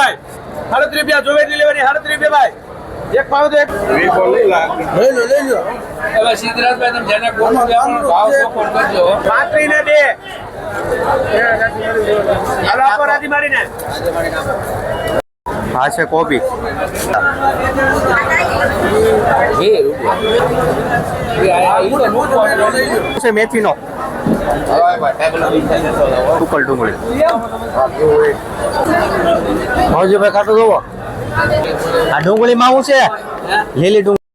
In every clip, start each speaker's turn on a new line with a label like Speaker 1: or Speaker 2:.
Speaker 1: ભાઈ. સાડત્રીસ રૂપિયા જોવે લેવાની સાડત્રીસ રૂપિયા ભાઈ. એક પાવ તો એક
Speaker 2: લઈ લો લઈ લો.
Speaker 3: હવે સિદ્ધરાજભાઈ તમે જેને કોણ ભાવ ચોખ્ખો કરજો.
Speaker 1: પાંત્રીસ ને બે. હાલો આપો રાજી મારીને.
Speaker 2: આ છે કોબી.
Speaker 3: ઈ તો નું
Speaker 2: છે ટુકલ ડુંગળી. ભાવજીભાઈ કાઢો જોવો. આ ડુંગળીમાં શું છે? લીલી ડુંગળી.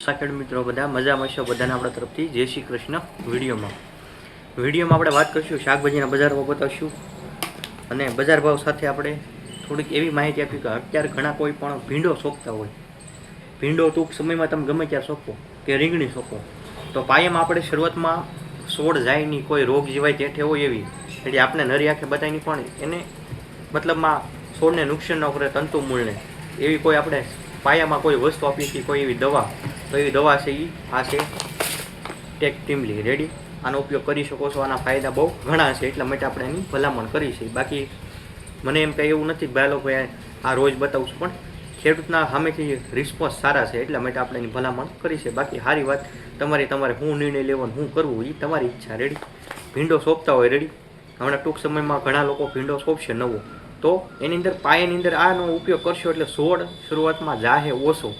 Speaker 2: સાકેડ મિત્રો, બધા મજામાં છો? બધાને આપણા તરફથી જય શ્રી કૃષ્ણ વિડીયોમાં. વિડીયોમાં આપણે વાત કરીશું શાકભાજીના બજાર ભાવ બતાવશું અને બજાર ભાવ સાથે આપણે થોડીક એવી માહિતી આપી કે અત્યારે ઘણા કોઈ પણ ભીંડો સોંપતા હોય. ભીંડો ટૂંક સમયમાં તમે ગમે ત્યાં સોંપો કે રીંગણી સોંપો તો પાયામાં આપણે શરૂઆતમાં સોળ જાય નહીં કોઈ રોગ જીવાય તેઠે હોય એવી. એટલે આપણે નરી આંખે બતાવી પણ એને મતલબમાં છોડને નુકસાન ન કરે, તંતુ મૂળને. એવી કોઈ આપણે પાયામાં કોઈ વસ્તુ આપી છીએ કોઈ એવી દવા, તો એવી દવા છે એ આ છે ટેક ટીમલી. રેડી આનો ઉપયોગ કરી શકો છો, આના ફાયદા બહુ ઘણા છે, એટલા માટે આપણે એની ભલામણ કરી છે. બાકી મને એમ કંઈ એવું નથી ભાઈ લોકો આ રોજ બતાવું છું પણ ખેડૂતના સામેથી રિસ્પોન્સ સારા છે, એટલા માટે આપણે એની ભલામણ કરી છે. બાકી સારી વાત, તમારી તમારે હું નિર્ણય લેવાનું હું કરવું એ તમારી ઈચ્છા. રેડી ભીંડો સોંપતા હોય રેડી હમણાં ટૂંક સમયમાં ઘણા લોકો ભીંડો સોંપશે નવો. તો એની અંદર પાયાની અંદર આનો ઉપયોગ કરશો એટલે છોડ શરૂઆતમાં જાહે ઓછો.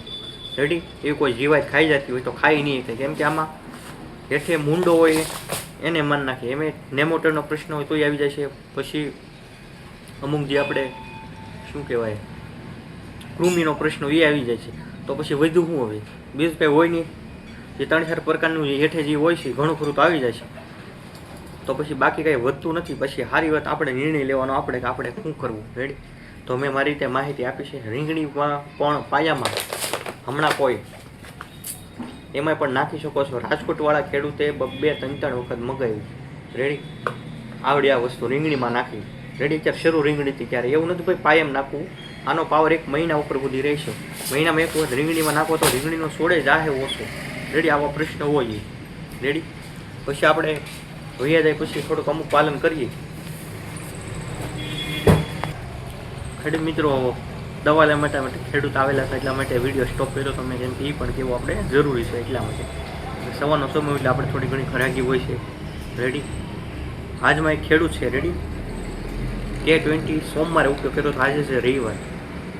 Speaker 2: રેડી એવી કોઈ જીવાત ખાઈ જતી હોય તો ખાઈ નહીં શકે. કેમ કે આમાં હેઠે મૂંડો હોય, એને મન નાખે. એમ નેમોટરનો પ્રશ્ન હોય તોય આવી જાય છે. પછી અમુક જે આપણે શું કહેવાય, કૃમિનો પ્રશ્ન એ આવી જાય છે. તો પછી વધુ શું હવે બીજું કંઈ હોય નહીં. જે ત્રણ ચાર પ્રકારનું હેઠે જે હોય છે, ઘણું ખરું તો આવી જાય છે. તો પછી બાકી કાંઈ વધતું નથી. પછી સારી વાત આપણે નિર્ણય લેવાનો આપણે કે આપણે શું કરવું? રેડી તો મેં મારી રીતે માહિતી આપી છે. રીંગણીમાં પણ પાયામાં હમણાં કોઈ. એમાં પણ નાખી શકો છો. રાજકોટવાળા ખેડૂતે બ- ત્રણ ત્રણ વખત મગાવ્યું. રેડી આવડી આ વસ્તુ રીંગણીમાં નાખી. રેડી અત્યારે શરૂ રીંગણીથી ત્યારે. એવું નથી ભાઈ પાયમ નાખવું. આનો પાવર એક મહિના ઉપર સુધી રહેશે. મહિનામાં એક વખત રીંગણીમાં નાખો તો રીંગણીનો સોડે જાહે ઓછો. રેડી આવા પ્રશ્ન હોય રેડી પછી આપણે વૈયા જાય પછી થોડુંક અમુક પાલન કરીએ. ખેડૂત મિત્રો દવા લેવા માટે ખેડૂત આવેલા હતા એટલા માટે વીડિયો સ્ટોપ કર્યો તમે જેમ કે એ પણ કેવું આપણે જરૂરી છે એટલા માટે. સવારનો સમય એટલે આપણે થોડી ઘણી ખરાગી હોય છે. રેડી આજમાં એક ખેડૂત છે રેડી કે ટ્વેન્ટી સોમવારે ઉપયોગ કર્યો તો આજે છે રવિવાર.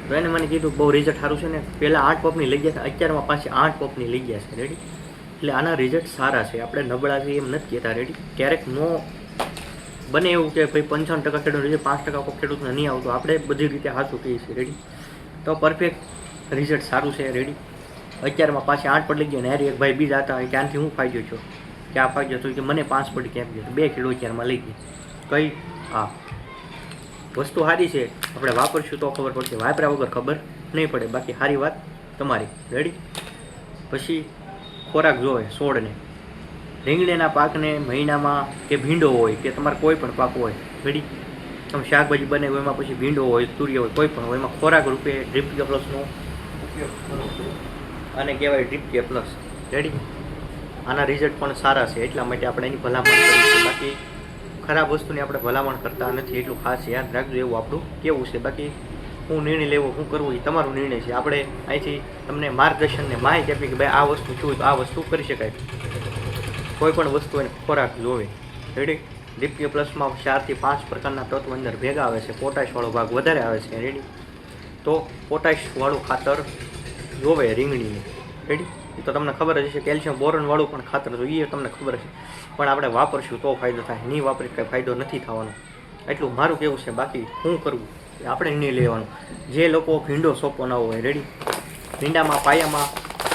Speaker 2: તો એને મને કીધું બહુ રિઝલ્ટ સારું છે ને. પહેલાં આઠ પપની લઈ ગયા હતા, અત્યારમાં પાછી આઠ પપની લઈ ગયા છે. રેડી એટલે આના રિઝલ્ટ સારા છે. આપણે નબળા છે એમ નથી કહેતા રેડી ક્યારેક નો બને એવું કે ભાઈ પંચાવન ટકા ખેડૂત છે, પાંચ ટકા કોઈ ખેડૂતને નહીં આવતું. આપણે બધી રીતે સાચું કહીએ છીએ રેડી તો પરફેક્ટ રિઝલ્ટ સારું છે રેડી અત્યારમાં પાછી આઠ પડી ગયા ને એક ભાઈ બીજા હતા ત્યાંથી હું ફાયદો છો કે આ ફાયદો તો કે મને પાંચ પડી કેમ ગયો? બે કિલો અત્યારમાં લઈ ગઈ કઈ? હા. વસ્તુ સારી છે. આપણે વાપરશું તો ખબર પડશે. વાપર્યા વગર ખબર નહીં પડે. બાકી સારી વાત તમારી. રેડી પછી ખોરાક જોવે છોડને રીંગણીના પાકને મહિનામાં કે ભીંડો હોય કે તમારે કોઈ પણ પાક હોય રેડી તમે શાકભાજી બને એમાં પછી ભીંડો હોય, તુરિયા હોય, કોઈ પણ હોય, એમાં ખોરાક રૂપે ડ્રીપ કે પ્લસનો આને કહેવાય ડ્રીપ કે પ્લસ રેડી આના રિઝલ્ટ પણ સારા છે, એટલા માટે આપણે એની ભલામણ કરીશું બાકી ખરાબ વસ્તુની આપણે ભલામણ કરતા નથી, એટલું ખાસ યાદ રાખજો, એવું આપણું કેવું છે. બાકી હું નિર્ણય લેવો શું કરવું, એ તમારો નિર્ણય છે. આપણે અહીંથી તમને માર્ગદર્શન ને માહિતી આપી કે ભાઈ આ વસ્તુ હોય તો આ વસ્તુ કરી શકાય. કોઈ પણ વસ્તુ એને ખોરાક જોવે. રેડી ડીપીએ પ્લસમાં ચારથી પાંચ પ્રકારના તત્વ અંદર ભેગા આવે છે. પોટાશવાળો ભાગ વધારે આવે છે. રેડી તો પોટાશવાળું ખાતર જોવે રીંગણીને. રેડી તો તમને ખબર જ હશે, કેલ્શિયમ બોરનવાળું પણ ખાતર તો એ તમને ખબર છે પણ આપણે વાપરશું તો ફાયદો થાય. નહીં વાપરી કાંઈ ફાયદો નથી થવાનો. એટલું મારું કેવું છે. બાકી શું કરવું. એ આપણે નહીં લેવાનું. જે લોકો ભીંડો સોંપવાના હોય રેડી ભીંડામાં, પાયામાં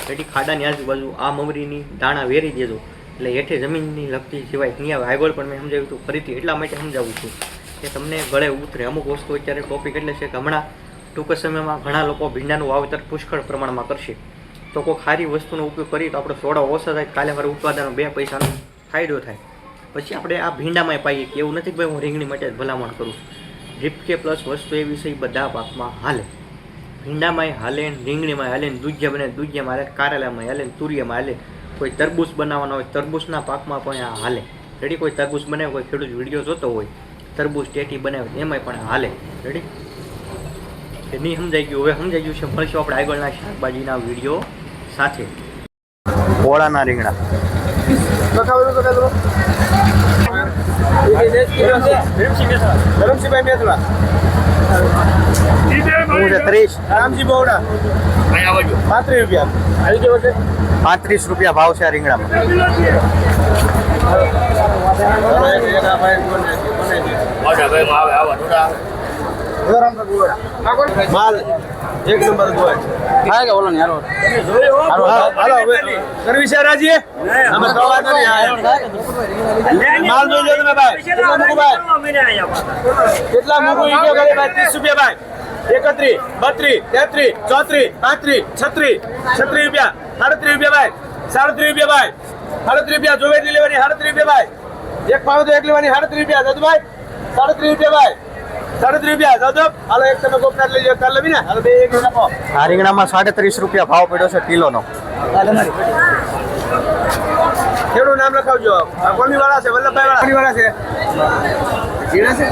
Speaker 2: રેડી ખાડાની આજુબાજુ, આ મમરીની દાણા વેરી દેજો. એટલે હેઠે જમીનની લગતી સિવાય નહીં આવે. આગળ પણ મેં સમજાવ્યું હતું, ફરીથી એટલા માટે સમજાવું છું કે તમને ગળે ઉતરે. અમુક વસ્તુ અત્યારે ટોપિક એટલે છે કે હમણાં ટૂંક સમયમાં ઘણા લોકો ભીંડાનું વાવેતર પુષ્કળ પ્રમાણમાં કરશે. તો કોઈ ખારી વસ્તુનો ઉપયોગ કરીએ તો આપણો સોડા ઓછા થાય, કાલે મારે ઉત્પાદનો બે પૈસાનો ફાયદો થાય. પછી આપણે આ ભીંડામાં પાઈએ, કે એવું નથી કે ભાઈ હું રીંગણી માટે ભલામણ કરું. ડ્રીપ કે પ્લસ વસ્તુ એવી છે એ બધા પાકમાં હાલે. ભીંડામાંય હાલે ને રીંગણીમાં હાલે દૂધિયા બને દૂધિયામાં હાલે કારેલામાં હાલે ને તુરિયામાં હાલે. કોઈ તરબૂચ બનાવવાનો હોય તરબૂચના પાકમાં પણ આ હાલે. રેડી કોઈ તરબૂચ બનાવે કોઈ ખેડૂત વીડિયો જોતો હોય તરબૂચ ટેટી બનાવે એમાંય પણ હાલે. રેડી કે નહીં સમજાઈ ગયું? હવે સમજાઈ ગયું છે. મળશું આપણે આગળના શાકભાજીના વીડિયો સાથે. ઓળાના રીંગણા.
Speaker 1: ધરમસિંહભાઈ પાંત્રીસ રૂપિયા આવી ગયો છે
Speaker 2: પાંત્રીસ રૂપિયા ભાવ છે આ રીંગણામાં
Speaker 1: માલ. એક નંબર ગોળ. હાલો. હવે. કરવી છે રાજી? અમે તો વાત નહીં માલ મેળજો તમે ભાઈ. કેટલા મૂકું ભાઈ? કેટલા મૂકું ઈ કયો ભાઈ? ત્રીસ રૂપિયા ભાઈ. એકત્રીસ બત્રીસ તેત્રીસ ચોત્રીસ પાંત્રીસ છત્રીસ છત્રીસ રૂપિયા. સાડત્રીસ રૂપિયા ભાઈ. સાડત્રીસ રૂપિયા ભાઈ. સાડત્રીસ રૂપિયા જોવે એટલી લેવાની સાડત્રીસ રૂપિયા ભાઈ. એક પાવ તો એક લેવાની સાડત્રીસ રૂપિયા. દાદુ ભાઈ સાડત્રીસ રૂપિયા ભાઈ. સાડત્રીસ રૂપિયા દાદો હાલો એક તમે ગોપનાથ લઈ જાઓ કાલ બીને ને? હાલો બે એક નાખો
Speaker 2: આ રીંગણામાં સાડત્રીસ રૂપિયા ભાવ પડ્યો છે કિલોનો.
Speaker 1: ખેડૂત નામ લખાવજો? આ કોની વાળા છે? વલ્લભભાઈ વાળા. વાળા છે? જીણા છે?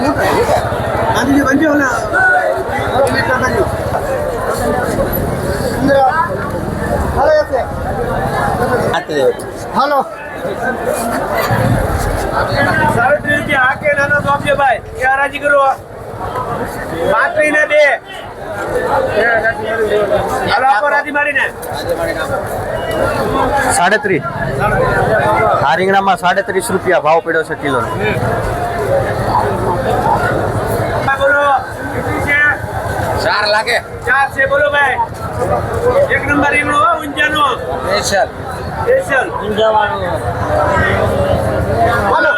Speaker 1: ગાંધીજી બનજો ને. હાલો. સાડત્રીસ રૂપિયા આ કે નાના તો આપજો ભાઈ? કે હરાજી કરો. પાંત્રીસ ને બે
Speaker 2: સાડત્રીસ. આ રીંગણામાં સાડત્રીસ રૂપિયા ભાવ પડ્યો છે
Speaker 1: કિલો
Speaker 3: ચાર લાગે.
Speaker 1: ચાર છે બોલો ભાઈ. એક નંબર રીંગણો ઊંઝાનો
Speaker 3: સ્પેશિયલ.
Speaker 1: સ્પેશિયલ. બોલો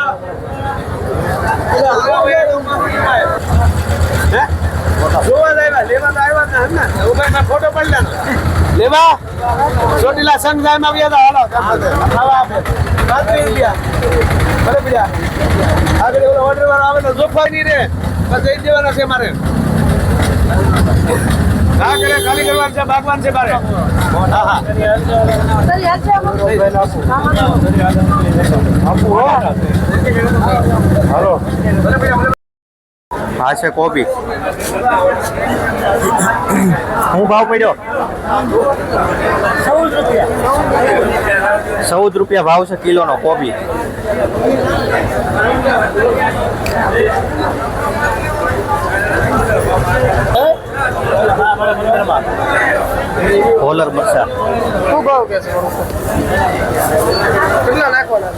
Speaker 1: હે? આવ્યા લેવા તો આવ્યા ને. ઊભા મેં ફોટો પડી લેનો લેવા ચોટીલા સંઘ સાહેબ આવ્યા હતા હાલો ખાવા આપે પાંત્રીસ ભલે બીજા આગળ આવે તો જોફાઈ નહીં રે બસ જઈ દેવાના છે મારે હા કરે ખાલી છે ભાગવાન છે મારે હા હા હાલો ભલે ભલે
Speaker 2: આ છે કોબી. શું ભાવ પડ્યો? ચૌદ રૂપિયા. ભાવ છે કિલોનો કોબી. હોલર મરચા.
Speaker 1: કેટલા નાખવાના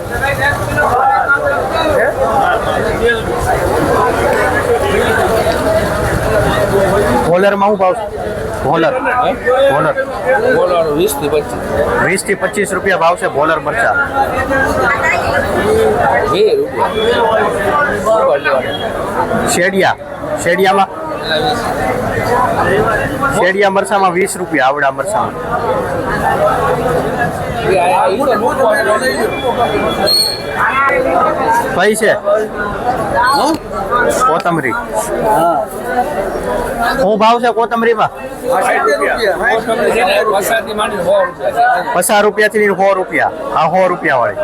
Speaker 2: હોલરમાં હું ભાવ ભોલર ભોલર
Speaker 3: બોલવાનું વીસથી પચીસ.
Speaker 2: વીસથી પચીસ રૂપિયા ભાવ છે ભોલર મરચા. શેડિયા. શેડિયામાં? શેડિયા મરચામાં વીસ રૂપિયા આવડા મરચામાં.
Speaker 3: એ આ ઈ તો મૂકવાનું લઈ લો.
Speaker 2: કઈ છે કોથમરી. શું ભાવ છે કોથમરીમાં?
Speaker 3: તમને છે ને વરસાદથી માંડીને સો રૂપિયા.
Speaker 2: થી સો રૂપિયા આ સો રૂપિયા વાળી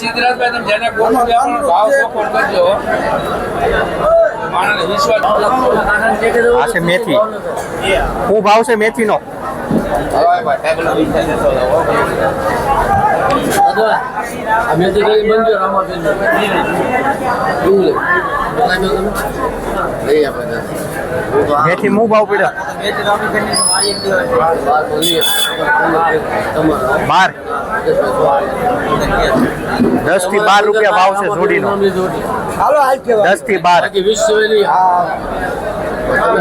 Speaker 3: સિદ્ધરાજભાઈ તમે જેને ભાવ કરજો
Speaker 2: આ છે મેથી. શું ભાવ છે મેથીનો?
Speaker 3: હવે ભાઈ ટેબલ વિચાર જતો રહો.
Speaker 2: મેથી શું ભાવ પડ્યો? બાર. દસથી બાર રૂપિયા ભાવ છે જોડીનો. દસથી બાર.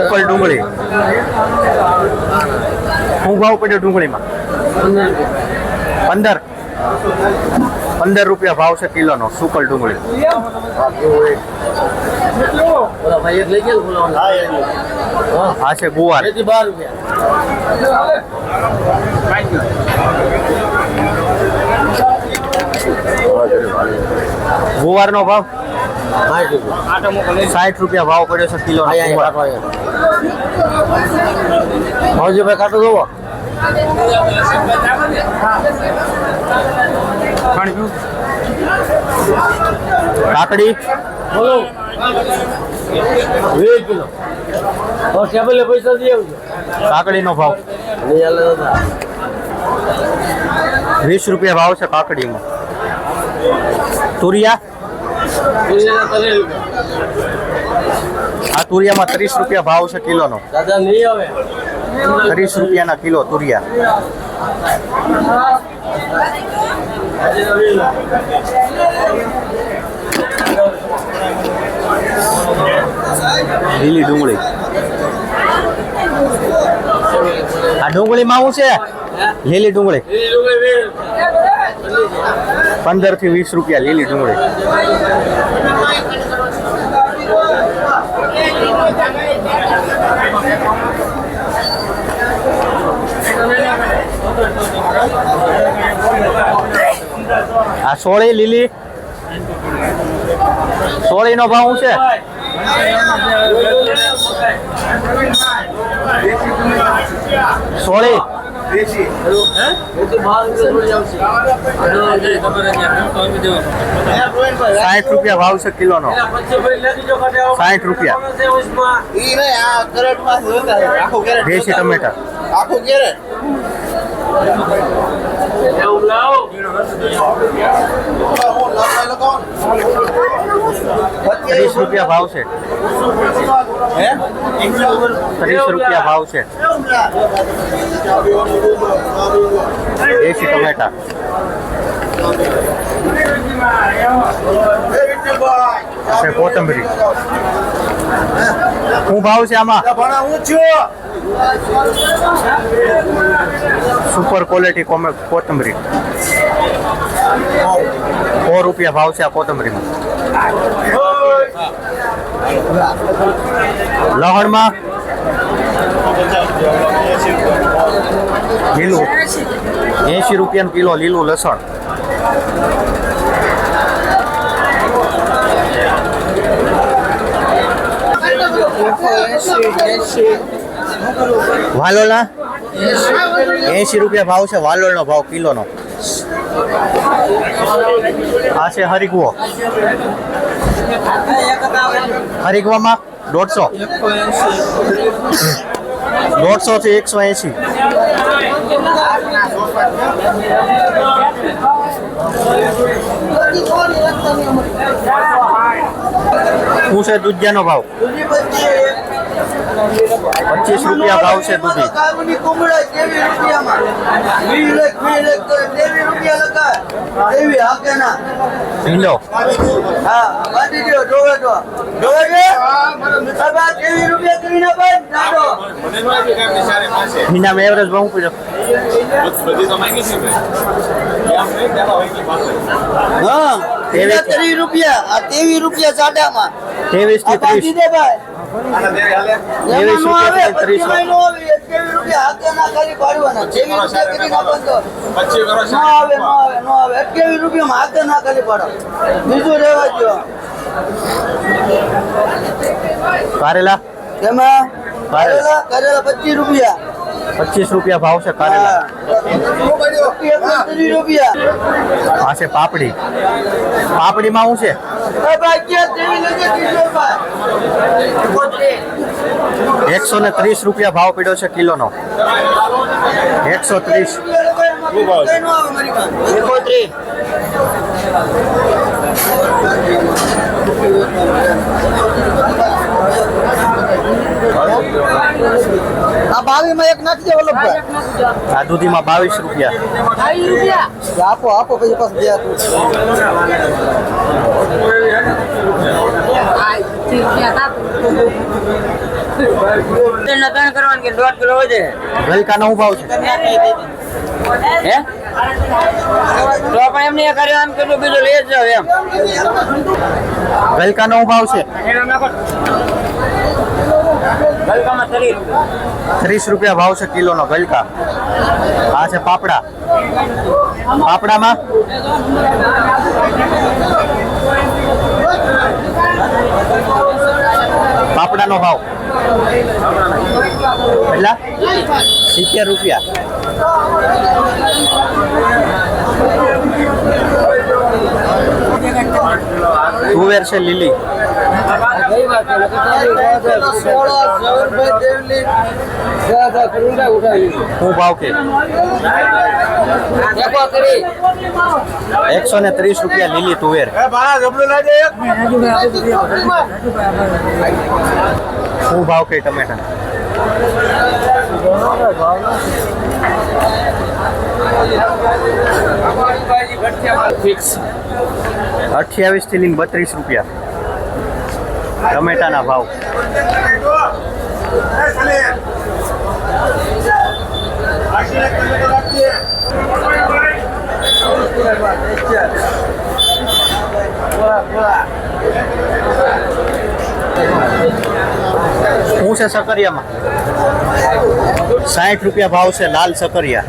Speaker 2: ઉપર ડુંગળી. શું ભાવ પડ્યો ડુંગળીમાં? પંદર. પંદર રૂપિયા ભાવ છે કિલોનો, સુકલ ડુંગળી. હા, છે ગુવાર. ગુવારનો ભાવ? સાઠ રૂપિયા ભાવ પડ્યો છે કિલો ભાવજીભાઈ કાટો જોવો. કાકડી.
Speaker 1: વીસ કિલો ટેબલે પૈસા દઈ આવજો.
Speaker 2: કાકડીનો ભાવ. વીસ રૂપિયા ભાવ છે કાકડીમાં. તુરિયા. આ તુરિયામાં ત્રીસ રૂપિયા ભાવ છે કિલોનો. ત્રીસ રૂપિયાના કિલો તુરિયા. લીલી ડુંગળી. આ ડુંગળીમાં શું છે? લીલી ડુંગળી. પંદરથી વીસ રૂપિયા લીલી ડુંગળી. આ સોળી લીલી. સોળીનો ભાવ છે? સોળી. સાઠ રૂપિયા ભાવ છે કિલોનો. સાઠ રૂપિયા. દેશી ટમેટા.
Speaker 3: આખું કેરેટ
Speaker 2: ત્રીસ રૂપિયા ભાવ છે. ત્રીસ રૂપિયા ભાવ છે. દેશી ટમેટા. છે કોથંબરી શું ભાવ છે આમાં? સુપર ક્વોલિટી કોમે- કોથંબરી સો રૂપિયા ભાવ છે આ કોથંબરીમાં લહણમાં? લીલું. એંશી રૂપિયાનું કિલો લીલું લસણ. વાલોલા એંશી રૂપિયા ભાવ છે વાલોળનો ભાવ કિલોનો. આ છે હરિગવો હરિગવામાં દોઢસો દોઢસો. થી એકસો એંશી. શું છે દુધિયાનો ભાવ? પચીસ રૂપિયા ભાવ છે દૂધી.
Speaker 3: કુમળા કેવી રૂપિયામાં. વીસ લાખ વીસ લાખ તો તેવી રૂપિયા હાકે ના હા બાંધી દો રૂપિયા
Speaker 2: એવરેજ ભાવ તેવી
Speaker 3: આ તેવી રૂપિયા સાડામાં. તેવીસથી
Speaker 2: ત્રીસ.
Speaker 3: બીજું રેવા જો
Speaker 2: કારેલા?
Speaker 3: એમાં.
Speaker 2: કરેલા.
Speaker 3: કરેલા પચીસ રૂપિયા.
Speaker 2: પચીસ રૂપિયા ભાવ છે કારેલા. આ છે પાપડી. પાપડીમાં શું છે? એકસો ને ત્રીસ રૂપિયા ભાવ પીડ્યો છે કિલોનો. એકસો ત્રીસ.
Speaker 3: એકોત્રીસ માં એક નાખી દે વલ્લભભાઈ.
Speaker 2: આ દૂધીમાં બાવીસ રૂપિયા.
Speaker 3: આપો આપો પછી પાછું બે ગલકા નો કરવાનું કે દોઢ કિલો વધે.
Speaker 2: ગલકાનો શું ભાવ છે?
Speaker 3: હે? તો પણ એમને કર્યો એમ કેટલું બીજું લઈ જ જાવ એમ.
Speaker 2: ગલકાનો શું ભાવ છે? ત્રીસ રૂપિયા ભાવ છે કિલોનો ગલકા. આ છે પાપડા. પાપડામાં? પાપડાનો ભાવ. એટલા સિત્તેર રૂપિયા. તુવેર છે લીલી. શું ભાવ કે? એકસો ને ત્રીસ રૂપિયા લીલી તુવેર. શું ભાવ કે ટમેટા? અઠ્યાવીસથી લઈને બત્રીસ રૂપિયા. ટમેટાના ભાવ. શું છે સકરિયામાં? સાઠ રૂપિયા ભાવ છે લાલ સકરિયા.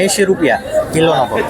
Speaker 2: એંશી રૂપિયા કિલોનો ભાવ.